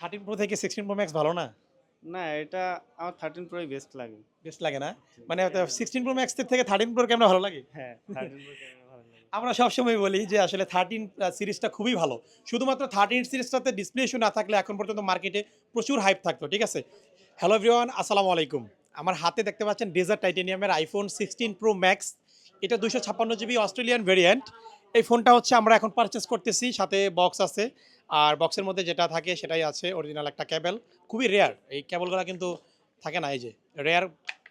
Thirteen pro থেকে sixteen pro max ভালো না? না এটা আমার থার্টিন প্রোই বেস্ট লাগে। বেস্ট লাগে না? মানে সিক্সটিন প্রো ম্যাক্স থেকে থার্টিন প্রোর ক্যামেরা ভালো লাগে? হ্যাঁ থার্টিন প্রো ক্যামেরা ভালো লাগে। আমরা সবসময় বলি যে আসলে থার্টিন সিরিজটা খুবই ভালো। শুধুমাত্র থার্টিন সিরিজটাতে ডিসপ্লে ইস্যু না থাকলে এখন পর্যন্ত মার্কেটে প্রচুর হাইপ থাকতো ঠিক আছে? হ্যালো এভরিওয়ান আসসালামু আলাইকুম। আমার হাতে দেখতে পাচ্ছেন ডেজার্ট টাইটেনিয়ামের আইফোন সিক্সটিন প্রো ম্যাক্স এটা দুশো ছাপ্পান্ন জিবি অস্ট্রেলিয়ান ভেরিয়েন্ট এই ফোনটা হচ্ছে আমরা এখন পারচেস করতেছি, সাথে বক্স আছে। আর বক্সের মধ্যে যেটা থাকে সেটাই আছে অরিজিনাল একটা কেবল খুবই রেয়ার এই কেবলগুলো কিন্তু থাকে না, এই যে রেয়ার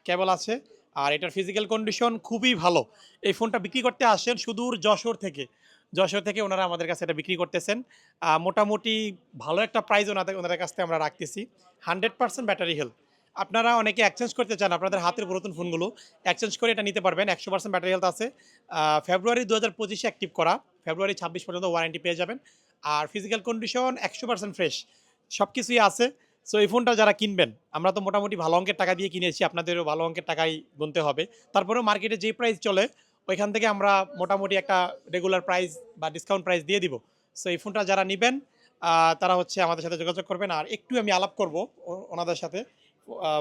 কেবল আছে। আর এটার ফিজিক্যাল কন্ডিশন খুবই ভালো। এই ফোনটা বিক্রি করতে আসেন সুদূর যশোর থেকে। যশোর থেকে ওনারা আমাদের কাছে এটা বিক্রি করতেছেন। মোটামুটি ভালো একটা প্রাইস ওনাদের ওনাদের কাছ থেকে আমরা রাখতেছি। হান্ড্রেড পার্সেন্ট ব্যাটারি হেলথ আপনারা অনেকে এক্সচেঞ্জ করতে চান, আপনাদের হাতের পুরাতন ফোনগুলো এক্সচেঞ্জ করে এটা নিতে পারবেন। একশো পার্সেন্ট ব্যাটারি হেলথ আছে। ফেব্রুয়ারি দু হাজার পঁচিশে অ্যাক্টিভ করা। ফেব্রুয়ারি ছাব্বিশ পর্যন্ত ওয়ারেন্টি পেয়ে যাবেন। আর ফিজিক্যাল কন্ডিশন একশো পার্সেন্ট ফ্রেশ সব কিছুই আছে। সো এই ফোনটা যারা কিনবেন, আমরা তো মোটামুটি ভালো অঙ্কের টাকা দিয়ে কিনেছি, আপনাদেরও ভালো অঙ্কের টাকাই গুনতে হবে। তারপরেও মার্কেটে যে প্রাইস চলে, ওইখান থেকে আমরা মোটামুটি একটা রেগুলার প্রাইস বা ডিসকাউন্ট প্রাইস দিয়ে দিব। সো এই ফোনটা যারা নেবেন তারা হচ্ছে আমাদের সাথে যোগাযোগ করবেন। আর একটু আমি আলাপ করব ওনাদের সাথে।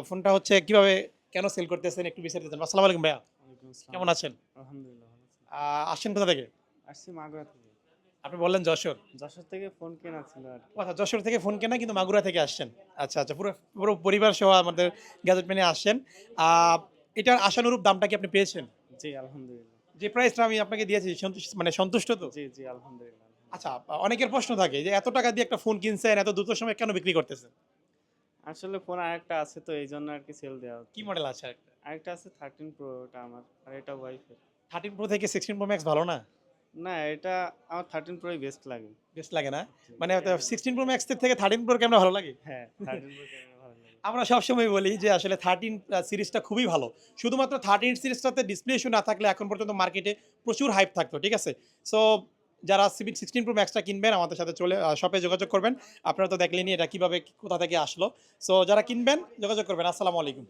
ফোনটা হচ্ছে কীভাবে কেন সেল করতেছেন একটু বিস্তারিত জানব। আসসালামু আলাইকুম ভাইয়া। কেমন আছেন? আলহামদুলিল্লাহ আসছেন কোথা থেকে? আসছি মাগুরা থেকে। আপনি বললেন যশোর। যশোর থেকে ফোন কেনা ছিল। আচ্ছা যশোর থেকে ফোন কেনা কিন্তু মাগুরা থেকে আসছেন। আচ্ছা আচ্ছা পুরো পুরো পরিবার সহ আমাদের গ্যাজেট মেনে আসছেন। এটার আশানুরূপ দামটা কি আপনি পেয়েছেন? জি আলহামদুলিল্লাহ। যে প্রাইসটা আমি আপনাকে দিয়েছি সন্তুষ্ট মানে সন্তুষ্ট তো? জি জি আলহামদুলিল্লাহ। আচ্ছা অনেকের প্রশ্ন থাকে যে এত টাকা দিয়ে একটা ফোন কিনছেন এত দ্রুত সময় কেন বিক্রি করতেছেন? আসলে ফোন আরেকটা আছে তো এই জন্য আর কি সেল দেওয়া কি মডেল আছে একটা আরেকটা আছে থার্টিন প্রো ওটা আমার আর এটা ওয়াইফের থার্টিন প্রো থেকে সিক্সটিন প্রো ম্যাক্স ভালো না? না এটা আমার থার্টিন প্রোই বেস্ট লাগে। বেস্ট লাগে না? মানে সিক্সটিন প্রো ম্যাক্স থেকে থার্টিন প্রোর ক্যামেরা ভালো লাগে? হ্যাঁ থার্টিন প্রো ক্যামেরা ভালো লাগে। আমরা সবসময় বলি যে আসলে থার্টিন সিরিজটা খুবই ভালো। শুধুমাত্র থার্টিন সিরিজটাতে ডিসপ্লে ইস্যু না থাকলে এখন পর্যন্ত মার্কেটে প্রচুর হাইপ থাকতো ঠিক আছে? সো যারা সিবিট সিক্সটিন প্রো ম্যাক্সটা কিনবেন, আমাদের সাথে চলে শপে যোগাযোগ করবেন। আপনারা তো দেখলেনি এটা কীভাবে, কোথা থেকে আসলো। সো যারা কিনবেন, যোগাযোগ করবেন। আসসালামু আলাইকুম।